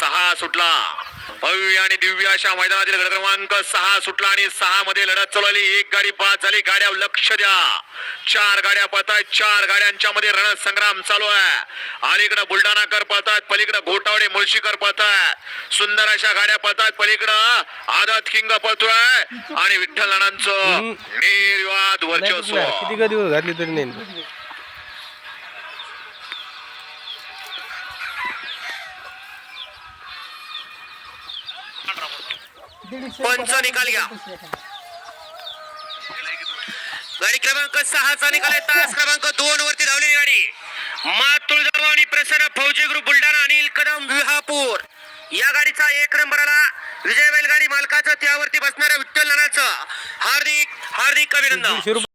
सहा सुटला. भव्य आणि दिव्य अशा मैदानातील गड क्रमांक सहा सुटला आणि सहा मध्ये लढत चालवली एक गाडी पाच झाली. गाड्या लक्ष द्या. चार गाड्या पळतायत. चार गाड्यांच्या मध्ये रणसंग्राम चालू आहे. अलीकडे बुलढाणाकर पळतायत. पलीकडे घोटावडे मुळशीकर पळताय सुंदर अशा गाड्या पळतायत. पलीकडं आदत किंग पळतोय. आणि विठ्ठल नानांचं निर्वाद वर्चस्व. किती कधी घातली तरी नाही पंच निकाल घ्या. गाडी क्रमांक सहाचा निकाल आहे. तास क्रमांक दोन वरती धावलेली गाडी. मा तुळजाभवानी आणि प्रसन्न फौजी ग्रुप बुलढाणा अनिल कदम विहापूर. या गाडीचा एक नंबर आला. विजय बैलगाडी मालकाचं त्यावरती बसणाऱ्या विठ्ठल नानाचं. हार्दिक हार्दिक अभिनंदन.